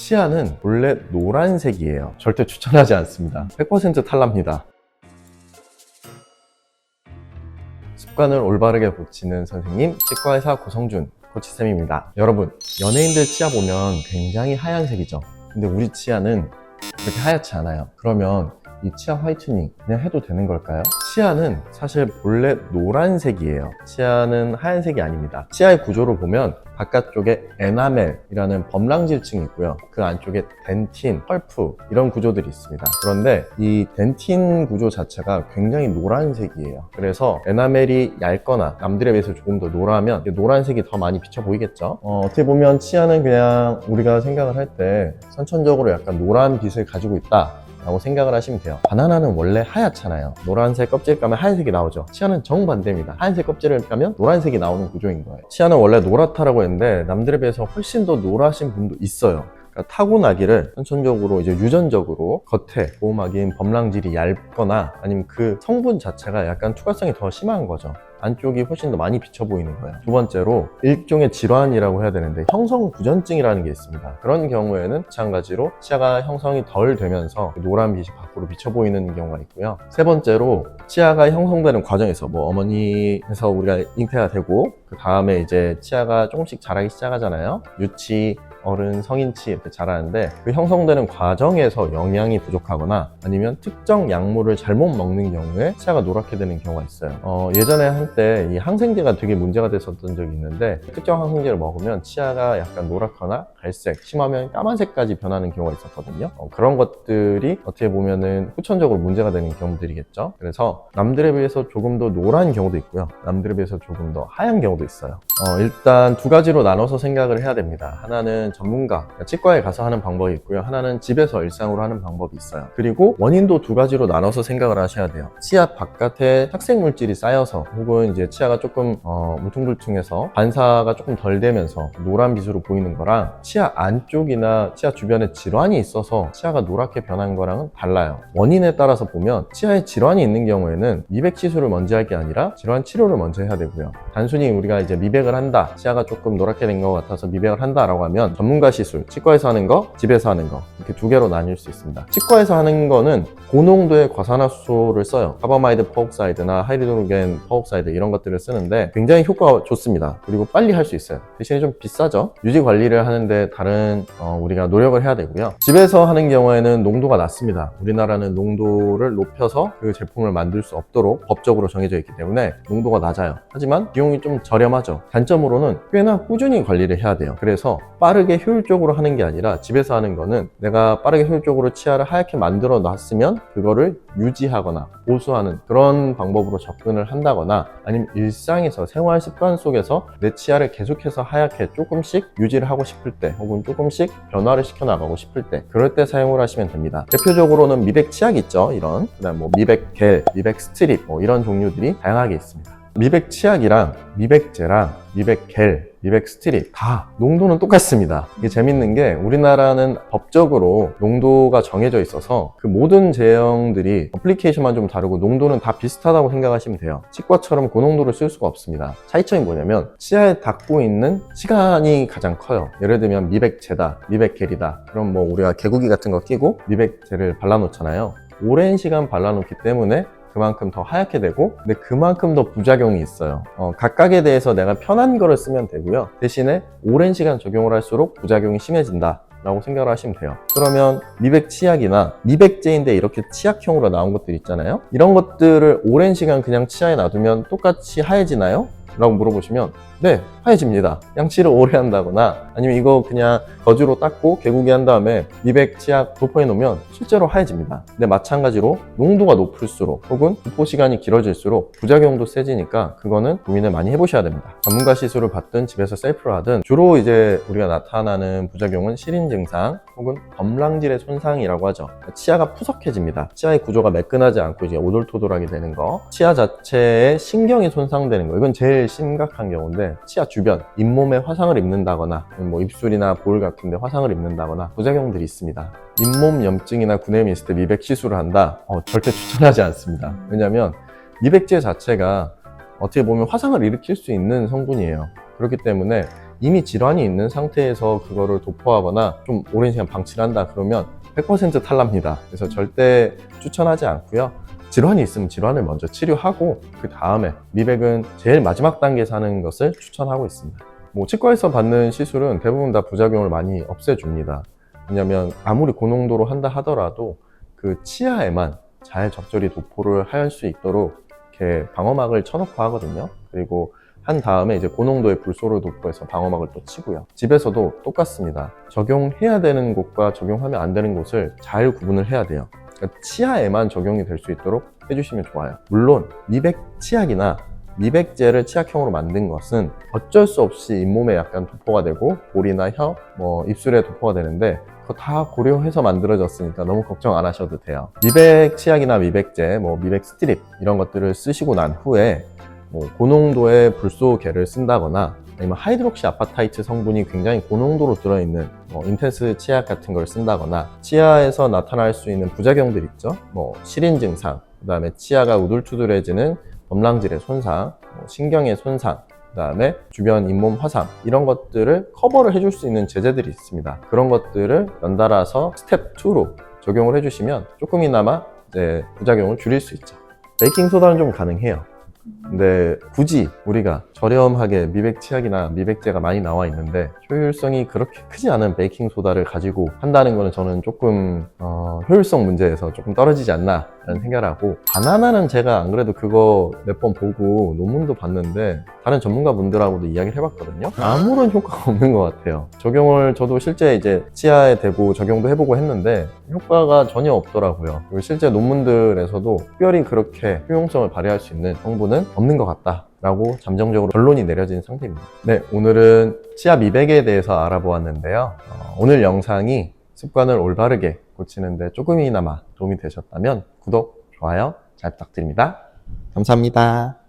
치아는 원래 노란색이에요. 절대 추천하지 않습니다. 100% 탈납니다. 습관을 올바르게 고치는 선생님, 치과의사 고성준 코치쌤입니다. 여러분, 연예인들 치아 보면 굉장히 하얀색이죠. 근데 우리 치아는 그렇게 하얗지 않아요. 그러면 이 치아 화이트닝 그냥 해도 되는 걸까요? 치아는 사실 본래 노란색이에요. 치아는 하얀색이 아닙니다. 치아의 구조를 보면 바깥쪽에 에나멜이라는 범랑질층이 있고요. 그 안쪽에 덴틴, 펄프 이런 구조들이 있습니다. 그런데 이 덴틴 구조 자체가 굉장히 노란색이에요. 그래서 에나멜이 얇거나 남들에 비해서 조금 더 노라면 노란색이 더 많이 비쳐 보이겠죠? 어, 어떻게 보면 치아는 그냥 우리가 생각을 할 때 선천적으로 약간 노란 빛을 가지고 있다. 라고 생각을 하시면 돼요. 바나나는 원래 하얗잖아요. 노란색 껍질 까면 하얀색이 나오죠. 치아는 정반대입니다. 하얀색 껍질을 까면 노란색이 나오는 구조인 거예요. 치아는 원래 노랗다라고 했는데 남들에 비해서 훨씬 더 노라신 분도 있어요. 그러니까 타고나기를 선천적으로 이제 유전적으로 겉에 보호막인 범랑질이 얇거나 아니면 그 성분 자체가 약간 투과성이 더 심한 거죠. 안쪽이 훨씬 더 많이 비쳐 보이는 거예요. 두 번째로 일종의 질환이라고 해야 되는데 형성 부전증이라는 게 있습니다. 그런 경우에는 마찬가지로 치아가 형성이 덜 되면서 그 노란 빛이 밖으로 비쳐 보이는 경우가 있고요. 세 번째로 치아가 형성되는 과정에서 뭐 어머니에서 우리가 잉태가 되고 그 다음에 이제 치아가 조금씩 자라기 시작하잖아요. 유치 어른, 성인치 이렇게 자라는데 그 형성되는 과정에서 영양이 부족하거나 아니면 특정 약물을 잘못 먹는 경우에 치아가 노랗게 되는 경우가 있어요. 어, 예전에 한때 이 항생제가 되게 문제가 됐었던 적이 있는데 특정 항생제를 먹으면 치아가 약간 노랗거나 갈색, 심하면 까만색까지 변하는 경우가 있었거든요. 어, 그런 것들이 어떻게 보면은 후천적으로 문제가 되는 경우들이겠죠. 그래서 남들에 비해서 조금 더 노란 경우도 있고요. 남들에 비해서 조금 더 하얀 경우도 있어요. 어, 일단 두 가지로 나눠서 생각을 해야 됩니다. 하나는 전문가, 그러니까 치과에 가서 하는 방법이 있고요. 하나는 집에서 일상으로 하는 방법이 있어요. 그리고 원인도 두 가지로 나눠서 생각을 하셔야 돼요. 치아 바깥에 착색 물질이 쌓여서 혹은 이제 치아가 조금 어, 울퉁불퉁해서 반사가 조금 덜 되면서 노란 빛으로 보이는 거랑 치아 안쪽이나 치아 주변에 질환이 있어서 치아가 노랗게 변한 거랑은 달라요. 원인에 따라서 보면 치아에 질환이 있는 경우에는 미백 시술을 먼저 할 게 아니라 질환 치료를 먼저 해야 되고요. 단순히 우리가 이제 미백을 한다, 치아가 조금 노랗게 된 것 같아서 미백을 한다라고 하면 전문가 시술, 치과에서 하는 거, 집에서 하는 거 이렇게 두 개로 나뉠 수 있습니다. 치과에서 하는 거는 고농도의 과산화수소를 써요. 카바마이드 퍼옥사이드나 하이드로겐 퍼옥사이드 이런 것들을 쓰는데 굉장히 효과가 좋습니다. 그리고 빨리 할 수 있어요. 대신에 좀 비싸죠. 유지 관리를 하는데 다른 어, 우리가 노력을 해야 되고요. 집에서 하는 경우에는 농도가 낮습니다. 우리나라는 농도를 높여서 그 제품을 만들 수 없도록 법적으로 정해져 있기 때문에 농도가 낮아요. 하지만 비용이 좀 저렴하죠. 단점으로는 꽤나 꾸준히 관리를 해야 돼요. 그래서 빠르게 효율적으로 하는 게 아니라 집에서 하는 거는 내가 빠르게 효율적으로 치아를 하얗게 만들어 놨으면 그거를 유지하거나 보수하는 그런 방법으로 접근을 한다거나 아니면 일상에서 생활 습관 속에서 내 치아를 계속해서 하얗게 조금씩 유지를 하고 싶을 때 혹은 조금씩 변화를 시켜 나가고 싶을 때 그럴 때 사용을 하시면 됩니다. 대표적으로는 미백 치약 있죠. 이런 그다음 뭐 미백 겔, 미백 스트립 뭐 이런 종류들이 다양하게 있습니다. 미백 치약이랑 미백제랑 미백 겔, 미백 스트립 다 농도는 똑같습니다. 이게 재밌는 게 우리나라는 법적으로 농도가 정해져 있어서 그 모든 제형들이 어플리케이션만 좀 다르고 농도는 다 비슷하다고 생각하시면 돼요. 치과처럼 고농도를 쓸 수가 없습니다. 차이점이 뭐냐면 치아에 닿고 있는 시간이 가장 커요. 예를 들면 미백제다, 미백겔이다. 그럼 뭐 우리가 개구기 같은 거 끼고 미백제를 발라놓잖아요. 오랜 시간 발라놓기 때문에 그만큼 더 하얗게 되고 근데 그만큼 더 부작용이 있어요. 어, 각각에 대해서 내가 편한 거를 쓰면 되고요. 대신에 오랜 시간 적용을 할수록 부작용이 심해진다 라고 생각을 하시면 돼요. 그러면 미백 치약이나 미백제인데 이렇게 치약형으로 나온 것들 있잖아요. 이런 것들을 오랜 시간 그냥 치아에 놔두면 똑같이 하얘지나요? 라고 물어보시면 네 하얘집니다. 양치를 오래 한다거나 아니면 이거 그냥 거즈로 닦고 개구기 한 다음에 미백 치약 도포해 놓으면 실제로 하얘집니다. 근데 마찬가지로 농도가 높을수록 혹은 도포 시간이 길어질수록 부작용도 세지니까 그거는 고민을 많이 해보셔야 됩니다. 전문가 시술을 받든 집에서 셀프로 하든 주로 이제 우리가 나타나는 부작용은 시린 증상 혹은 범랑질의 손상이라고 하죠. 치아가 푸석해집니다. 치아의 구조가 매끈하지 않고 이제 오돌토돌하게 되는 거 치아 자체에 신경이 손상되는 거 이건 제일 심각한 경우인데 치아 주변 잇몸에 화상을 입는다거나 뭐 입술이나 볼 같은 데 화상을 입는다거나 부작용들이 있습니다. 잇몸 염증이나 구내염이 있을 때 미백 시술을 한다? 어, 절대 추천하지 않습니다. 왜냐하면 미백제 자체가 어떻게 보면 화상을 일으킬 수 있는 성분이에요. 그렇기 때문에 이미 질환이 있는 상태에서 그거를 도포하거나 좀 오랜 시간 방치를 한다 그러면 100% 탈납니다. 그래서 절대 추천하지 않고요. 질환이 있으면 질환을 먼저 치료하고 그 다음에 미백은 제일 마지막 단계에서 하는 것을 추천하고 있습니다. 뭐 치과에서 받는 시술은 대부분 다 부작용을 많이 없애줍니다. 왜냐면 아무리 고농도로 한다 하더라도 그 치아에만 잘 적절히 도포를 할 수 있도록 이렇게 방어막을 쳐놓고 하거든요. 그리고 한 다음에 이제 고농도의 불소를 도포해서 방어막을 또 치고요. 집에서도 똑같습니다. 적용해야 되는 곳과 적용하면 안 되는 곳을 잘 구분을 해야 돼요. 그러니까 치아에만 적용이 될 수 있도록 해주시면 좋아요. 물론 미백 치약이나 미백제를 치약형으로 만든 것은 어쩔 수 없이 잇몸에 약간 도포가 되고 볼이나 혀, 뭐 입술에 도포가 되는데 그거 다 고려해서 만들어졌으니까 너무 걱정 안 하셔도 돼요. 미백 치약이나 미백제, 뭐 미백 스트립 이런 것들을 쓰시고 난 후에 뭐 고농도의 불소계를 쓴다거나 아니면 하이드록시 아파타이트 성분이 굉장히 고농도로 들어있는 뭐 인텐스 치약 같은 걸 쓴다거나 치아에서 나타날 수 있는 부작용들 있죠. 뭐 시린 증상, 그다음에 치아가 우둘투둘해지는 범랑질의 손상, 뭐 신경의 손상, 그다음에 주변 잇몸 화상 이런 것들을 커버를 해줄 수 있는 제재들이 있습니다. 그런 것들을 연달아서 스텝 2로 적용을 해주시면 조금이나마 부작용을 줄일 수 있죠. 베이킹 소다는 좀 가능해요. 근데 굳이 우리가 저렴하게 미백 치약이나 미백제가 많이 나와 있는데 효율성이 그렇게 크지 않은 베이킹 소다를 가지고 한다는 거는 저는 조금 어, 효율성 문제에서 조금 떨어지지 않나 라는 하고 바나나는 제가 안 그래도 그거 몇 번 보고 논문도 봤는데 다른 전문가분들하고도 이야기를 해봤거든요 아무런 효과가 없는 것 같아요 적용을 저도 실제 이제 치아에 대고 적용도 해보고 했는데 효과가 전혀 없더라고요 그리고 실제 논문들에서도 특별히 그렇게 효용성을 발휘할 수 있는 성분은 없는 것 같다 라고 잠정적으로 결론이 내려진 상태입니다. 네, 오늘은 치아 미백에 대해서 알아보았는데요. 어, 오늘 영상이 습관을 올바르게 고치는데 조금이나마 도움이 되셨다면 구독, 좋아요 잘 부탁드립니다. 감사합니다.